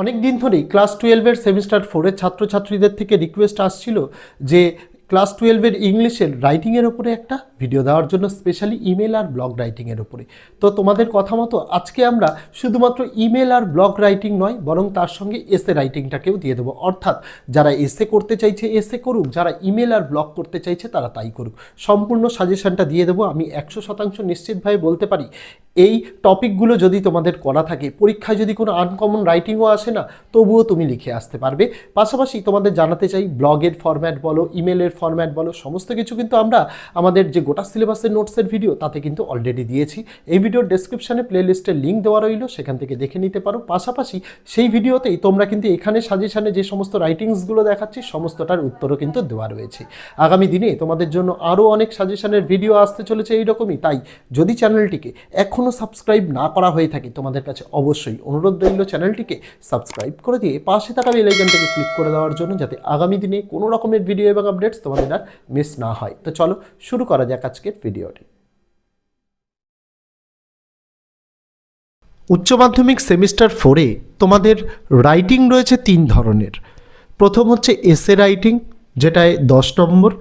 অনেক দিন ধরেই ক্লাস টুয়েলভের সেমিস্টার ফোরের ছাত্রছাত্রীদের থেকে রিকোয়েস্ট আসছিল যে ক্লাস টুয়েলভের ইংলিশের রাইটিংয়ের ওপরে একটা ভিডিও দেওয়ার জন্য, স্পেশালি ইমেল আর ব্লগ রাইটিংয়ের ওপরে। তো তোমাদের কথা মতো আজকে আমরা শুধুমাত্র ইমেল আর ব্লগ রাইটিং নয়, বরং তার সঙ্গে এসে রাইটিংটাকেও দিয়ে দেবো। অর্থাৎ যারা এসে করতে চাইছে, এসে করুক, যারা ইমেল আর ব্লগ করতে চাইছে, তারা তাই করুক। সম্পূর্ণ সাজেশনটা দিয়ে দেবো। আমি একশো শতাংশ নিশ্চিতভাবে বলতে পারি এই টপিকগুলো যদি তোমাদের করা থাকে, পরীক্ষায় যদি কোনো আনকমন রাইটিংও আসে না, তবুও তুমি লিখে আসতে পারবে। পাশাপাশি তোমাদের জানাতে চাই ব্লগের ফরম্যাট বলো ইমেলের ফরম্যাট বলো, সমস্ত কিছু কিন্তু আমরা আমাদের যে গোটা সিলেবাসের নোটসের ভিডিও তাতে কিন্তু অলরেডি দিয়েছি। এই ভিডিওর ডেসক্রিপশানে প্লে লিস্টের লিঙ্ক দেওয়া রইল, সেখান থেকে দেখে নিতে পারো। পাশাপাশি সেই ভিডিওতেই তোমরা কিন্তু এখানে সাজেশানে যে সমস্ত রাইটিংসগুলো দেখাচ্ছি, সমস্তটার উত্তরও কিন্তু দেওয়া রয়েছে। আগামী দিনে তোমাদের জন্য আরও অনেক সাজেশানের ভিডিও আসতে চলেছে এইরকমই, তাই যদি চ্যানেলটিকে এখনও সাবস্ক্রাইব না করা হয়ে থাকে, তোমাদের কাছে অবশ্যই অনুরোধ রইল চ্যানেলটিকে সাবস্ক্রাইব করে দিয়ে পাশে থাকা বেল আইকনটাকে ক্লিক করে দেওয়ার জন্য যাতে আগামী দিনে কোনো রকমের ভিডিও এবং আপডেটস তোমাদের আর মিস না হয়। তো চলো শুরু করা যাক আজকের ভিডিওটি উচ্চ মাধ্যমিক সেমিস্টার ফোরে তোমাদের রাইটিং রয়েছে তিন ধরনের। প্রথম হচ্ছে এসে রাইটিং যেটায় দশ নম্বর।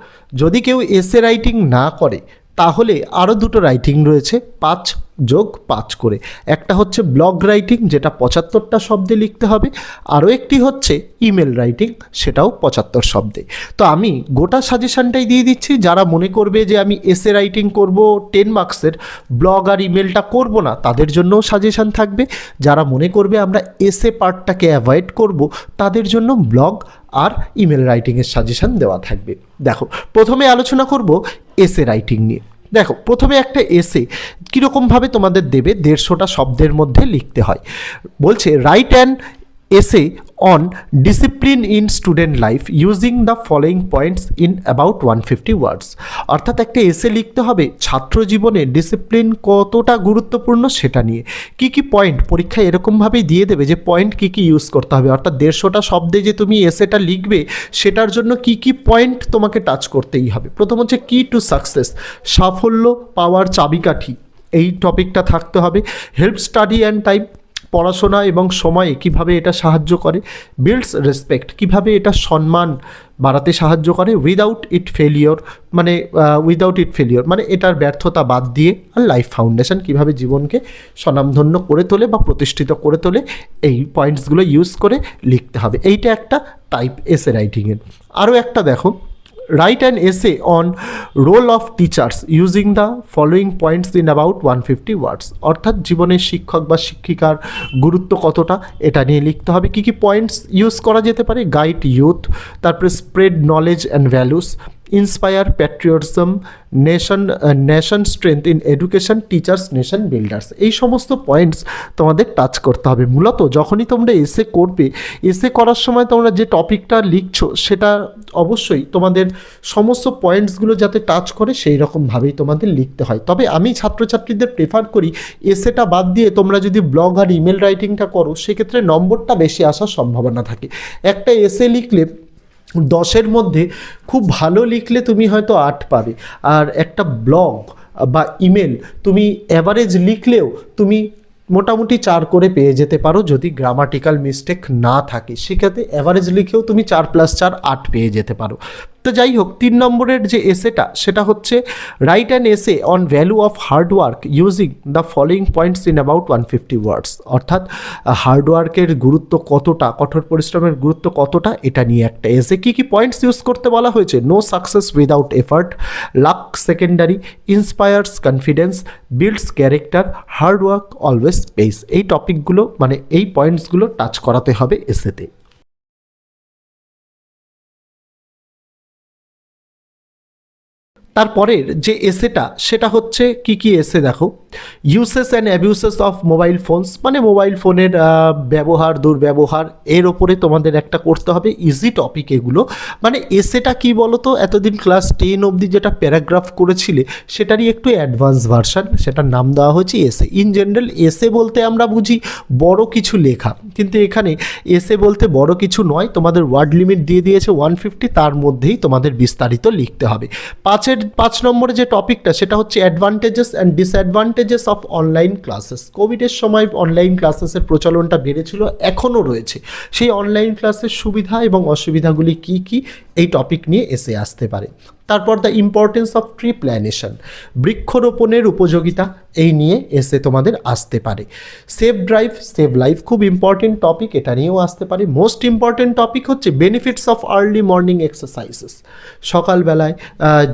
যদি কেউ এসে রাইটিং না করে, তাহলে আরও দুটো রাইটিং রয়েছে, পাঁচ যোগ পাঁচ করে। একটা হচ্ছে ব্লগ রাইটিং যেটা পঁচাত্তরটা শব্দে লিখতে হবে। আরও একটি হচ্ছে ইমেল রাইটিং সেটাও পঁচাত্তর শব্দে। তো আমি গোটা সাজেশানটাই দিয়ে দিচ্ছি। যারা মনে করবে যে আমি এসে রাইটিং করব টেন মার্কসের ব্লগ আর ইমেলটা করব না, তাদের জন্যও সাজেশান থাকবে। যারা মনে করবে আমরা এসে পার্টটাকে অ্যাভয়েড করব, তাদের জন্য ব্লগ আর ইমেল রাইটিংয়ের সাজেশান দেওয়া থাকবে। দেখো, প্রথমে আলোচনা করব এসে রাইটিং নিয়ে। দেখো, প্রথমে একটা এসে কীরকমভাবে তোমাদের দেবে? দেড়শোটা শব্দের মধ্যে লিখতে হয়। বলছে write and essay discipline in student life using the following points in about one fifty words অর্থাৎ একটা এসে লিখতে হবে, ছাত্র জীবনে ডিসিপ্লিন কতটা গুরুত্বপূর্ণ সেটা নিয়ে। কি কি পয়েন্ট পরীক্ষায় এরকমভাবেই দিয়ে দেবে যে পয়েন্ট কি কি ইউজ করতে হবে। অর্থাৎ দেড়শোটা শব্দে যে তুমি এসেটা লিখবে, সেটার জন্য কি কি পয়েন্ট তোমাকে টাচ করতেই হবে। প্রথম হচ্ছে কি টু সাকসেস সাফল্য পাওয়ার চাবিকাঠি। এই টপিকটা থাকতে হবে। হেল্প স্টাডি অ্যান্ড টাইম পড়াশোনা এবং সময়ে কীভাবে এটা সাহায্য করে বিল্ডস রেসপেক্ট কীভাবে এটা সম্মান বাড়াতে সাহায্য করে উইদাউট ইট ফেলিওর মানে উইদাউট ইট ফেলিওর মানে এটার ব্যর্থতা বাদ দিয়ে আর লাইফ ফাউন্ডেশন কীভাবে জীবনকে স্বনামধন্য করে তোলে বা প্রতিষ্ঠিত করে তোলে, এই পয়েন্টসগুলো ইউজ করে লিখতে হবে। এইটা একটা টাইপ এসে রাইটিংয়ের আরও একটা দেখো। An essay on role of teachers using the following points in about one fifty words অর্থাৎ জীবনের শিক্ষক বা শিক্ষিকার গুরুত্ব কতটা, এটা নিয়ে লিখতে হবে। কী কী পয়েন্টস ইউজ করা যেতে পারে? গাইড ইউথ তারপরে spread knowledge and values inspire patriotism nation nation strength in education teachers nation builders এই সমস্ত পয়েন্টস তোমাদের টাচ করতে হবে। মূলত যখনই তোমরা এসে করবে এসে করার সময় তোমরা যে টপিকটা লিখছো, সেটা অবশ্যই তোমাদের সমস্ত পয়েন্টসগুলো যাতে টাচ করে, সেই রকমভাবেই তোমাদের লিখতে হয়। তবে আমি ছাত্রছাত্রীদের প্রেফার করি এসেটা বাদ দিয়ে তোমরা যদি ব্লগ আর ইমেল রাইটিংটা করো, সেক্ষেত্রে নম্বরটা বেশি আসার সম্ভাবনা থাকে। একটা এসে লিখলে দশের মধ্যে খুব ভালো লিখলে তুমি হয়তো আট পাবে। আর একটা ব্লগ বা ইমেল তুমি অ্যাভারেজ লিখলেও তুমি মোটামুটি চার করে পেয়ে যেতে পারো যদি গ্রামাটিক্যাল মিস্টেক না থাকে। সেক্ষেত্রে অ্যাভারেজ লিখেও তুমি চার প্লাস চার আট পেয়ে যেতে পারো। তো যাই হোক, তিন নম্বরের যে এসেটা সেটা হচ্ছে write an essay on value of hard work using the following points in about one fifty words অর্থাৎ হার্ডওয়ার্কের গুরুত্ব কতটা, কঠোর পরিশ্রমের গুরুত্ব কতটা, এটা নিয়ে একটা এসে কী কী পয়েন্টস ইউজ করতে বলা হয়েছে? No success without effort luck secondary inspires confidence builds character hard work always pays এই টপিকগুলো মানে এই পয়েন্টসগুলো টাচ করাতে হবে এসেতে তারপরের যে এসেটা সেটা হচ্ছে কি কি এসে দেখো? Uses and abuses of mobile phones মানে মোবাইল ফোনের ব্যবহার, দুর্ব্যবহার, এর ওপরে তোমাদের একটা করতে হবে ইজি টপিক এগুলো। মানে এসেটা কি বলো তো এতদিন ক্লাস টেন অবধি যেটা প্যারাগ্রাফ করেছিলে, সেটারই একটু অ্যাডভান্স ভার্সান সেটার নাম দেওয়া হয়েছে এসে ইন জেনারেল এসে বলতে আমরা বুঝি বড় কিছু লেখা। কিন্তু এখানে এসে বলতে বড় কিছু নয়, তোমাদের ওয়ার্ড লিমিট দিয়ে দিয়েছে ওয়ান ফিফটি তার মধ্যেই তোমাদের বিস্তারিত লিখতে হবে। পাঁচের, পাঁচ নম্বরে যে টপিকটা সেটা হচ্ছে advantages and disadvantages of online classes কোভিডের সময় অনলাইন ক্লাসেসের প্রচলনটা বেড়েছিল, এখনও রয়েছে। সেই অনলাইন ক্লাসের সুবিধা এবং অসুবিধাগুলি কি কি, এই টপিক নিয়ে এসে আসতে পারে। তারপর the importance of tree plantation বৃক্ষরোপণের উপযোগিতা, এই নিয়ে এসে তোমাদের আসতে পারে। সেফ ড্রাইভ সেভ লাইফ খুব ইম্পর্টেন্ট টপিক এটা নিয়েও আসতে পারে। মোস্ট ইম্পর্টেন্ট টপিক হচ্ছে benefits of early morning exercises সকালবেলায়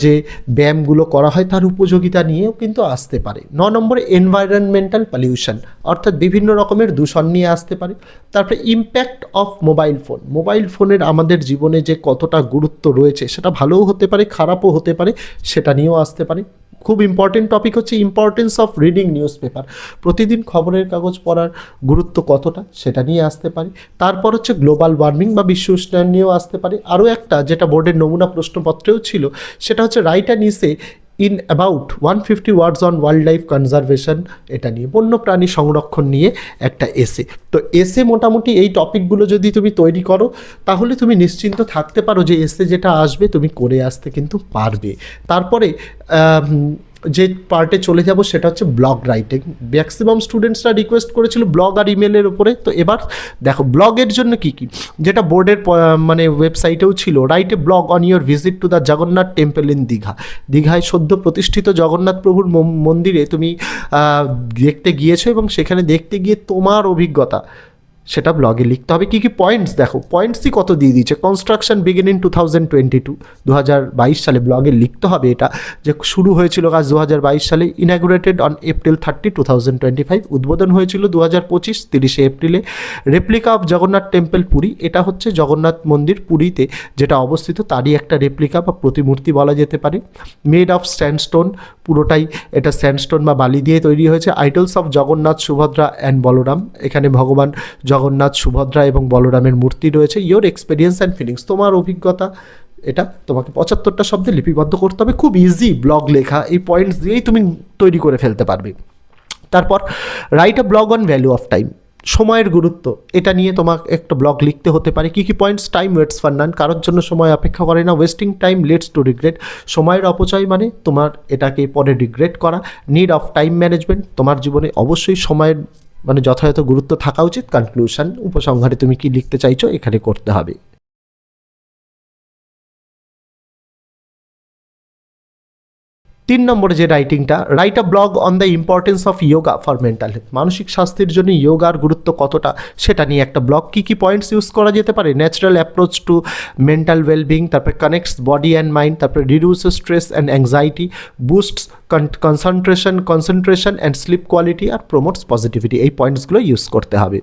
যে ব্যায়ামগুলো করা হয়, তার উপযোগিতা নিয়েও কিন্তু আসতে পারে। ন নম্বরে এনভায়রনমেন্টাল পলিউশন অর্থাৎ বিভিন্ন রকমের দূষণ নিয়ে আসতে পারে। তারপরে impact of mobile phone mobile ফোনের আমাদের জীবনে যে কতটা গুরুত্ব রয়েছে, সেটা ভালোও হতে পারে খারাপও হতে পারে, সেটা নিয়েও আসতে পারে। খুব ইম্পর্টেন্ট টপিক হচ্ছে importance of reading news paper প্রতিদিন খবরের কাগজ পড়ার গুরুত্ব কতটা, সেটা নিয়ে আসতে পারে। তারপর হচ্ছে গ্লোবাল ওয়ার্মিং বা বিশ্ব উষ্ণায়ন নিয়েও আসতে পারে। আরও একটা, যেটা বোর্ডের নমুনা প্রশ্নপত্রেও ছিল, সেটা হচ্ছে write and essay in about one fifty words on wildlife conservation, এটা নিয়ে বন্যপ্রাণী সংরক্ষণ নিয়ে একটা এসে তো এসে মোটামুটি এই টপিকগুলো যদি তুমি তৈরি করো, তাহলে তুমি নিশ্চিন্ত থাকতে পারো যে এসে যেটা আসবে, তুমি করে আসতে কিন্তু পারবে। তারপরে যে পার্টে চলে যাব সেটা হচ্ছে ব্লগ রাইটিং ম্যাক্সিমাম স্টুডেন্টসরা রিকোয়েস্ট করেছিল ব্লগ আর ইমেলের উপরে। তো এবার দেখো ব্লগের জন্য কি কি? যেটা বোর্ডের মানে ওয়েবসাইটেও ছিল write a blog on your visit to the Jagannath temple in Digha দীঘায় সদ্য প্রতিষ্ঠিত জগন্নাথ প্রভুর মন্দিরে তুমি দেখতে গিয়েছো এবং সেখানে দেখতে গিয়ে তোমার অভিজ্ঞতা। সেটা ব্লগে লিখতে হবে। কী কী পয়েন্টস দেখো পয়েন্টসই কত দিয়ে দিয়েছে? Construction begin in two thousand twenty two দু হাজার বাইশ সালে ব্লগে লিখতে হবে এটা, যে শুরু হয়েছিল কাজ দু হাজার বাইশ সালে inaugurated on April thirty two thousand twenty five উদ্বোধন হয়েছিল দু হাজার পঁচিশ, তিরিশে এপ্রিলে। Replica of Jagannath temple Puri, এটা হচ্ছে জগন্নাথ মন্দির পুরীতে, যেটা অবস্থিত, তারই একটা রেপ্লিকা বা প্রতিমূর্তি বলা যেতে পারে। মেড অফ স্যান্ডস্টোন পুরোটাই এটা স্যান্ডস্টোন বা বালি দিয়ে তৈরি হয়েছে। Idols of Jagannath, Subhadra and Balaram, এখানে ভগবান জগন্নাথ, সুভদ্রা এবং বলরামের মূর্তি রয়েছে। ইয়োর এক্সপিরিয়েন্স অ্যান্ড ফিলিংস তোমার অভিজ্ঞতা, এটা তোমাকে পঁচাত্তরটা শব্দে লিপিবদ্ধ করতে হবে। খুব ইজি ব্লগ লেখা, এই পয়েন্টস দিয়েই তুমি তৈরি করে ফেলতে পারবে। তারপর write a blog on value of time সময়ের গুরুত্ব, এটা নিয়ে তোমাকে একটা ব্লগ লিখতে হতে পারে। কী কী points time waits for none কারোর জন্য সময় অপেক্ষা করে না। Wasting time leads to regret সময়ের অপচয় মানে তোমার এটাকে পরে রিগ্রেট করা। নিড অফ টাইম ম্যানেজমেন্ট তোমার জীবনে অবশ্যই সময়ের মানে যথাযথ গুরুত্ব থাকা উচিত। কনক্লুশন উপসংহারে তুমি কি লিখতে চাইছো এখানে করতে হবে। তিন নম্বরে যে রাইটিংটা write a blog on the importance of yoga for mental health মানসিক স্বাস্থ্যের জন্য ইয়োগার গুরুত্ব কতটা, সেটা নিয়ে একটা ব্লগ কী কী পয়েন্টস ইউজ করা যেতে পারে? Natural approach to mental wellbeing তারপরে কানেক্টস বডি অ্যান্ড মাইন্ড তারপরে reduce stress and anxiety boosts concentration concentration and sleep quality R promotes positivity এই পয়েন্টসগুলো ইউজ করতে হবে।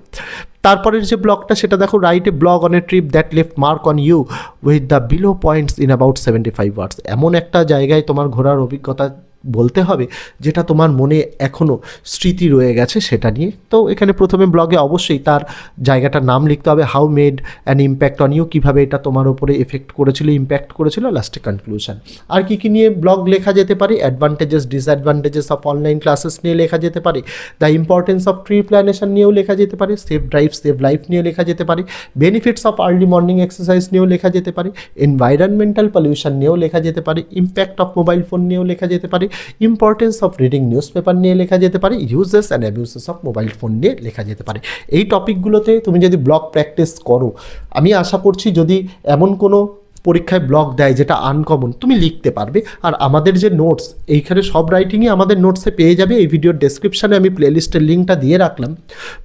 তারপরের যে ব্লগটা সেটা দেখো write blog on a trip that left mark on you with the below points in about seventy five words এমন একটা জায়গায় তোমার ঘোরার অভিজ্ঞতা বলতে হবে যেটা তোমার মনে এখনও স্মৃতি রয়ে গেছে সেটা নিয়ে। তো এখানে প্রথমে ব্লগে অবশ্যই তার জায়গাটার নাম লিখতে হবে how made an impact on you কীভাবে এটা তোমার ওপরে এফেক্ট করেছিল ইম্প্যাক্ট করেছিল লাস্টে কনক্লুশন আর কী কী নিয়ে ব্লগ লেখা যেতে পারে advantages disadvantages of online classes নিয়ে লেখা যেতে পারে the importance of tree plantation নিয়েও লেখা যেতে পারে সেফ ড্রাইভ সেভ লাইফ নিয়ে লেখা যেতে পারে benefits of early morning exercise নিয়েও লেখা যেতে পারে এনভায়রনমেন্টাল পলিউশন নিয়েও লেখা যেতে পারে ইম্প্যাক্ট অফ মোবাইল ফোন নিয়েও লেখা যেতে পারে importance of reading news paper নিয়ে লেখা যেতে পারে uses and abuses of mobile phone নিয়ে লেখা যেতে পারে। এই টপিকগুলোতে তুমি যদি ব্লগ প্র্যাকটিস করো, আমি আশা করছি যদি এমন কোনো পরীক্ষায় ব্লগ দেয় যেটা আনকমন তুমি লিখতে পারবে। আর আমাদের যে নোটস এইখানে সব রাইটিংই আমাদের নোটসে পেয়ে যাবে। এই ভিডিওর ডেসক্রিপশানে আমি প্লেলিস্টের লিঙ্কটা দিয়ে রাখলাম।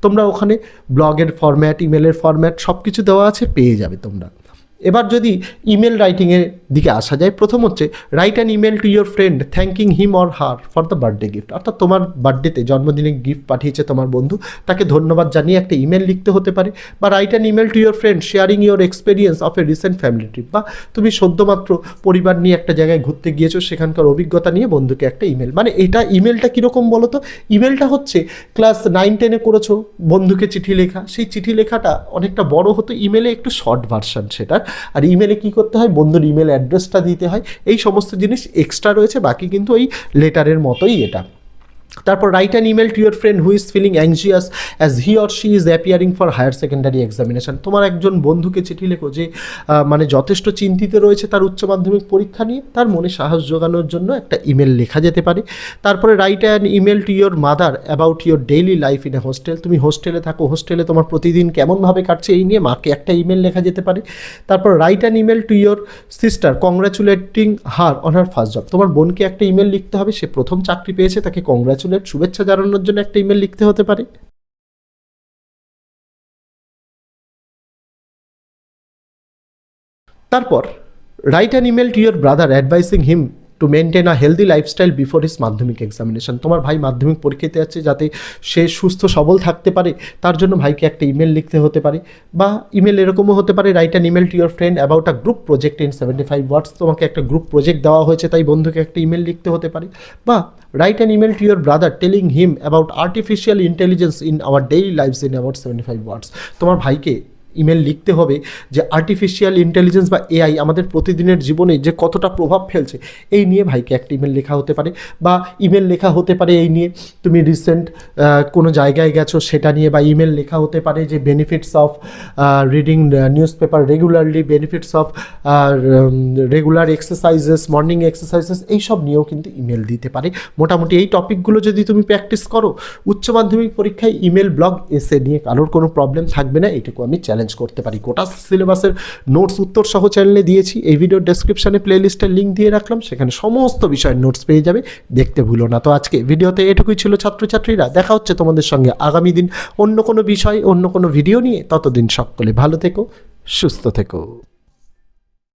তোমরা ওখানে ব্লগের ফরম্যাট ইমেলের ফরম্যাট সব কিছু দেওয়া আছে, পেয়ে যাবে তোমরা। এবার যদি ইমেল রাইটিংয়ের দিকে আসা যায়, প্রথম হচ্ছে write an email to your friend thanking him or her for the birthday gift অর্থাৎ তোমার বার্থডেতে জন্মদিনে গিফট পাঠিয়েছে তোমার বন্ধু, তাকে ধন্যবাদ জানিয়ে একটা ইমেল লিখতে হতে পারে, বা write an email to your friend sharing your experience of a recent family trip বা তুমি সদ্যমাত্র পরিবার নিয়ে একটা জায়গায় ঘুরতে গিয়েছো, সেখানকার অভিজ্ঞতা নিয়ে বন্ধুকে একটা ইমেল মানে এটা ইমেলটা কীরকম বলো তো ইমেলটা হচ্ছে ক্লাস নাইন টেনে করেছ, বন্ধুকে চিঠি লেখা। সেই চিঠি লেখাটা অনেকটা বড় হতো ইমেলে একটু শর্ট ভার্সন সেটার। আর ইমেলে কি করতে হয়? বন্ধুর ইমেল অ্যাড্রেসটা দিতে হয়। এই সমস্ত জিনিস এক্সট্রা রয়েছে, বাকি কিন্তু ওই লেটারের মতোই এটা। তারপর write an email to your friend who is feeling anxious as he or she is appearing for higher secondary examination তোমার একজন বন্ধুকে চিঠি লেখো যে মানে যথেষ্ট চিন্তিত রয়েছে তার উচ্চ মাধ্যমিক পরীক্ষা নিয়ে, তার মনে সাহস জোগানোর জন্য একটা ইমেল লেখা যেতে পারে। তারপরে write an email to your mother about your daily life in a hostel তুমি হোস্টেলে থাকো হোস্টেলে তোমার প্রতিদিন কেমনভাবে কাটছে এই নিয়ে মাকে একটা ইমেল লেখা যেতে পারে। তারপর write an email to your sister congratulating her on her first job তোমার বোনকে একটা ইমেল লিখতে হবে, সে প্রথম চাকরি পেয়েছে, তাকে কংগ্রাচুলেট শুভেচ্ছা জানানোর জন্য একটা ইমেল লিখতে হতে পারে। তারপর write an email to your brother advising him to maintain a healthy lifestyle before his Madhyamik examination তোমার ভাই মাধ্যমিক পরীক্ষাতে আছে যাতে সে সুস্থ, সবল থাকতে পারে, তার জন্য ভাইকে একটা ইমেল লিখতে হতে পারে। বা ইমেল এরকমও হতে পারে write an email to your friend about a group project in seventy five words তোমাকে একটা গ্রুপ প্রজেক্ট দেওয়া হয়েছে, তাই বন্ধুকে একটা ইমেল লিখতে হতে পারে। বা write an email to your brother telling him about artificial intelligence in our daily lives in about seventy five words তোমার ভাইকে ইমেল লিখতে হবে যে আর্টিফিশিয়াল ইন্টেলিজেন্স বা এআই আমাদের প্রতিদিনের জীবনে যে কতটা প্রভাব ফেলছে, এই নিয়ে ভাইকে একটা ইমেল লেখা হতে পারে বা ইমেল লেখা হতে পারে এই নিয়ে। তুমি রিসেন্ট কোনো জায়গায় গেছো সেটা নিয়ে বা ইমেল লেখা হতে পারে যে benefits of reading news paper regularly benefits of regular exercises morning exercises এইসব নিয়েও কিন্তু ইমেল দিতে পারে। মোটামুটি এই টপিকগুলো যদি তুমি প্র্যাকটিস করো, উচ্চ মাধ্যমিক পরীক্ষায় ইমেল ব্লগ এসে নিয়ে কারোর কোনো প্রবলেম থাকবে না এটুকু আমি চ্যালেঞ্জ করতে পারি। গোটা সিলেবাসের নোটস উত্তর সহ চ্যানেলে দিয়েছি। এই ভিডিওর প্লে প্লেলিস্টের লিঙ্ক দিয়ে রাখলাম। সেখানে সমস্ত বিষয়ের নোটস পেয়ে যাবে। দেখতে ভুলো না তো আজকে। ভিডিওতে এটুকুই ছিল ছাত্রছাত্রীরা। দেখা হচ্ছে তোমাদের সঙ্গে আগামী দিন অন্য কোনো বিষয়, অন্য কোনো ভিডিও নিয়ে। ততদিন সকলে ভালো থেকো, সুস্থ থেকো।